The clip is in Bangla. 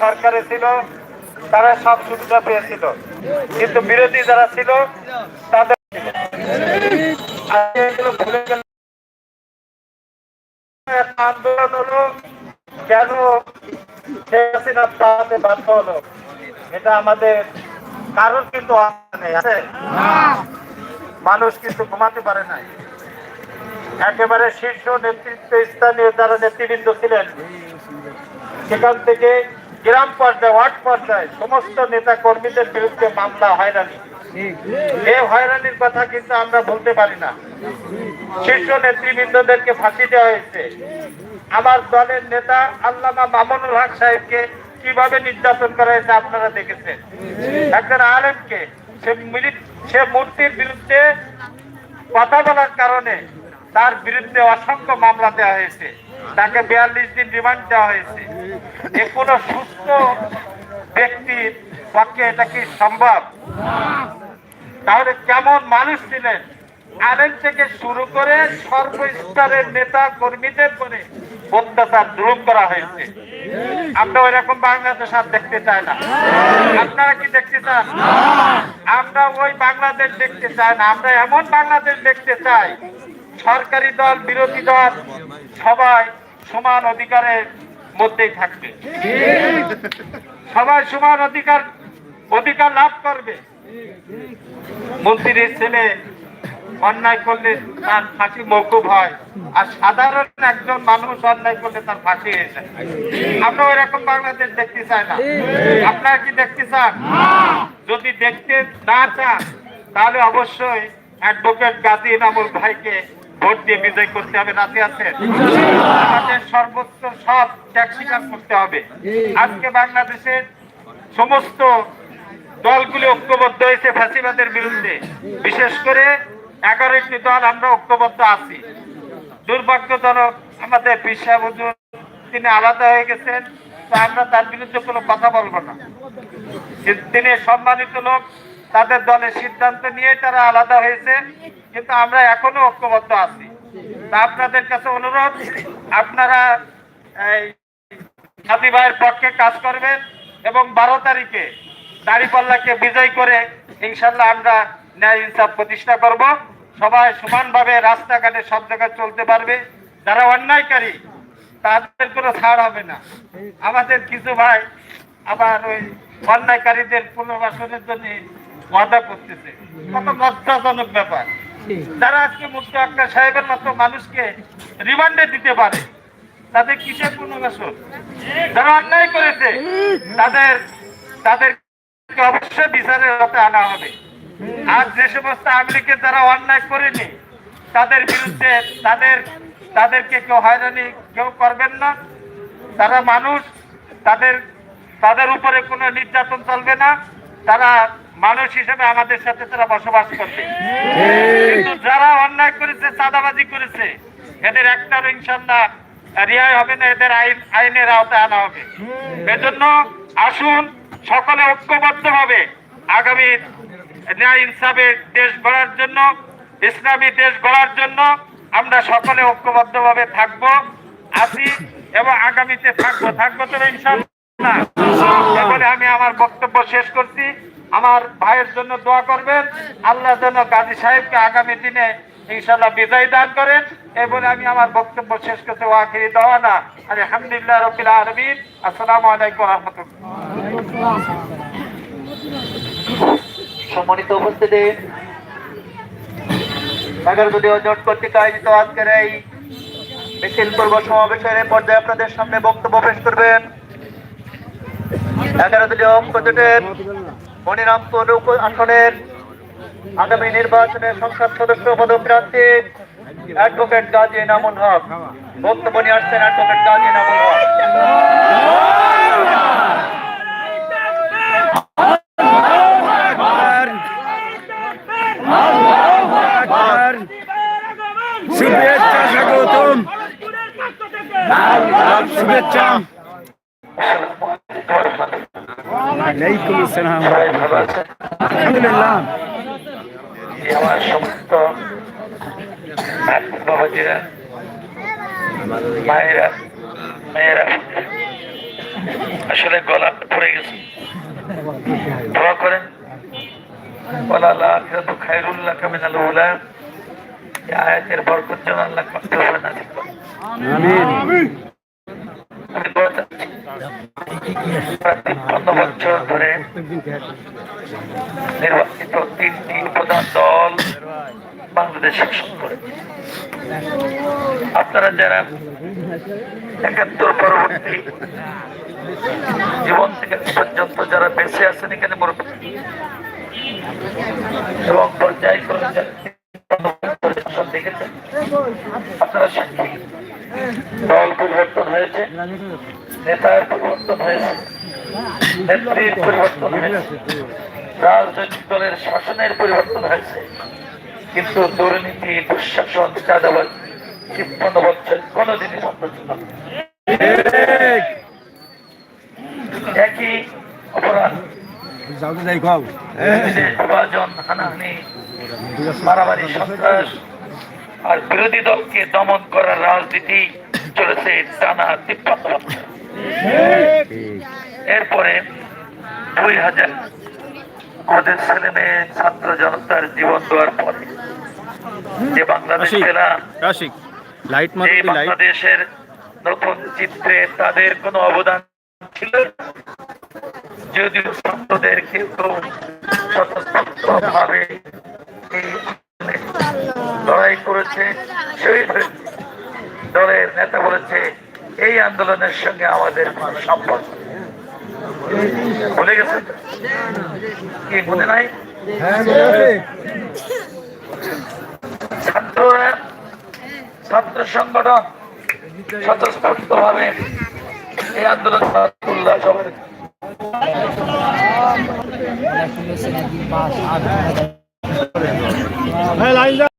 সরকারে ছিল, তারা সব সুবিধা পেয়েছিল। কিন্তু বিরোধী যারা ছিল, তাদের আন্দোলন হলো, কেন বাধ্য হলো? এটা আমাদের কিন্তু আছে? মানুষ কিন্তু ঘুমাতে পারে একেবারে শীর্ষ নেতৃত্ব স্থানীয় যারা নেতৃবৃন্দ ছিলেন, সেখান থেকে গ্রাম পর্যায়ে, ওয়ার্ড পর্যায়ে সমস্ত নেতা কর্মীদের বিরুদ্ধে মামলা হয়রানি। এই হয়রানির কথা কিন্তু আমরা বলতে পারি না। শীর্ষ নেতৃবৃন্দদেরকে ফাঁসি দেওয়া হয়েছে। আমার দলের নেতা আল্লামা মামুনুল হক সাহেবকে কীভাবে নির্যাতন করা হয়েছে আপনারা দেখেছেন। একজন আলেমকে সে সে মূর্তির বিরুদ্ধে কথা বলার কারণে তার বিরুদ্ধে অসংখ্য মামলা দেওয়া হয়েছে। তাকে বিয়াল্লিশ দিন রিমান্ড দেওয়া হয়েছে। যে কোনো সুস্থ ব্যক্তির পক্ষে এটা কি সম্ভব? তাহলে কেমন মানুষ ছিলেন? আলেম থেকে শুরু করে সর্বস্তরের নেতা কর্মীদের করে অত্যাচার জুলুম করা হয়েছে। আমরা ওই রকম বাংলাদেশ আর দেখতে চাই না। আপনারা কি দেখতে চান? আমরা ওই বাংলাদেশ দেখতে চাই না। আমরা এমন বাংলাদেশ দেখতে চাই সরকারি দল, বিরোধী দল সবাই সমান অধিকারের মধ্যেই থাকবে। সবাই সমান অধিকার অধিকার লাভ করবে। মন্ত্রীর ছেলে অন্যায় করলে তার ফাঁসি মৌকুব হয় আর সাধারণ একজন মানুষ অন্যায় করলে তার ফাঁসি হয়ে যায়। আমরা ওই রকম বাংলাদেশ দেখতে চাই না। আপনারা কি দেখতে চান? যদি দেখতে না চান, তাহলে অবশ্যই অ্যাডভোকেট গাজী নামুল ভাইকে ভোট দিয়ে বিজয় করতে হবে রাতে আছেন? আমাদের সর্বোচ্চ সব ত্যাগ করতে হবে। আজকে বাংলাদেশের সমস্ত দলগুলি ঐক্যবদ্ধ হয়েছে ফ্যাসিবাদের বিরুদ্ধে। বিশেষ করে এগারোটি দল আমরা ঐক্যবদ্ধ আছি। দুর্ভাগ্যজনক আমাদের বিশ্বাস হুজুর, তিনি আলাদা হয়ে গেছেন, তা আমরা তার বিরুদ্ধে কোনো কথা বলব না। তিনি সম্মানিত লোক তাদের দলের সিদ্ধান্ত নিয়ে তারা আলাদা হয়েছে, কিন্তু আমরা এখনও ঐক্যবদ্ধ আছি। আপনাদের কাছে অনুরোধ, আপনারা সাথী ভাইয়ের পক্ষে কাজ করবেন এবং বারো তারিখে দাড়িপাল্লাকে বিজয় করে ইনশাল্লাহ আমরা ন্যায় ইনসাফ প্রতিষ্ঠা করব। সবাই সমানভাবে রাস্তাঘাটে সব জায়গায় চলতে পারবে। যারা অন্যায়কারী, তাদের কোনো ছাড় হবে না। আমাদের কিছু ভাই আবার ওই অন্যায়কারীদের পুনর্বাসনের জন্য ওয়াদা করতেছে কত লজ্জাজনক ব্যাপার। যারা আজকে মুক্তি আক্তার সাহেবের মতো মানুষকে রিমান্ডে দিতে পারে তাদের কিসের পুনর্বাসন? যারা অন্যায় করেছে তাদের তাদেরকে অবশ্যই বিচারের হাতে আনা হবে। আর যে সমস্ত আমলিকে যারা অন্যায় করেনি তাদের বিরুদ্ধে তাদের তাদেরকে কেউ হয়রানি কেউ করবেন না। তারা মানুষ তাদের তাদের উপরে কোনো নির্যাতন চলবে না। তারা মানুষ হিসেবে আমাদের সাথে তারা বসবাস করবে। কিন্তু যারা অন্যায় করেছে, চাঁদাবাজি করেছে, এদের একটারও ইনশাল্লাহ রিহাই হবে না, এদের আইন, আইনের আওতায় আনা হবে। এজন্য আসুন, সকলে ঐক্যবদ্ধ হবে আগামী ন্যায় ইনসাফের দেশ গড়ার জন্য, ইসলামী দেশ গড়ার জন্য আমরা সকলে ঐক্যবদ্ধভাবে থাকব, আছি এবং আগামীতে থাকব। থাকব তো ইনশাল্লাহ। এবারে আমি আমার বক্তব্য শেষ করছি। আমার ভাইয়ের জন্য দোয়া করবেন। আল্লাহ যেন গাজী সাহেবকে আগামী দিনে ইনশাল্লাহ বিদায় দান করেন। এবারে আমি আমার বক্তব্য শেষ করতে ওয়াকিরি দেওয়া না আলহামদুলিল্লাহ রবিল আলমিন। আসসালামু আলাইকুম রহমতুল্লাহ। সম্মানিত উপস্থিতি। জোট আজকের এই মিছিল সমাবেশের পর্যায়ে আপনাদের সামনে বক্তব্য পেশ করবেন। এগারো দলীয় ঐক্য জোটের মনিরামপুর আসনের আগামী নির্বাচনে সংসদ সদস্য পদপ্রার্থী অ্যাডভোকেট গাজী নামুন হক। বক্তব্য নিয়ে আসছেন অ্যাডভোকেট গাজী নামুন হক। শুভেচ্ছা স্বাগতম। শুভেচ্ছা। আলাইকুম আসসালাম। আলহামদুলিল্লাহ। আমার সমস্ত বাবাজিরা মায়েরা মেয়েরা আসলে গলা পড়ে গেছে দোয়া করেন বলা আল্লাহ আখিরাতু খায়রুল লাকা মিনাল উলা এই আয়াতের বরকত যেন আল্লাহ কষ্ট হবে না আমিন। তিপ্পান্ন বছর ধরে নির্বাচিত তিনটি প্রধান দল বাংলাদেশ শাসন করে। আপনারা যারা একাত্তর পরবর্তী জীবন থেকে পর্যন্ত যারা বেঁচে আছেন এখানে মুরব্বী, এবং পর্যায়ক্রমে দেখেছেন আপনারা সাক্ষী রাজনৈতিক দলের শাসনের পরিবর্তন হয়েছে কিন্তু দুর্নীতি দুঃশাসন চাঁদাবাদ একই অপরাধ মারামারি, সন্ত্রাস আর বিরোধী দলকে দমন করার রাজনীতি চলেছে টানা তিপ্পান্ন বছর এরপরে দুই হাজার আমাদের ছেলে মেয়ে ছাত্র জনতার জীবন দেওয়ার পরে যে বাংলাদেশ পেলাম লাইট এই বাংলাদেশের নতুন চিত্রে তাদের কোনো অবদান ছিল? যদিও ছাত্রদের কেউ ভাবে লড়াই করেছে শহীদ হয়েছে দলের নেতা বলেছে এই আন্দোলনের সঙ্গে আমাদের কোনো সম্পর্ক। ভুলে গেছেন কি মনে নাই? ছাত্ররা ছাত্র সংগঠন স্বতঃস্ফূর্ত ভাবে এই আন্দোলন উল্লাস হবে। লাইন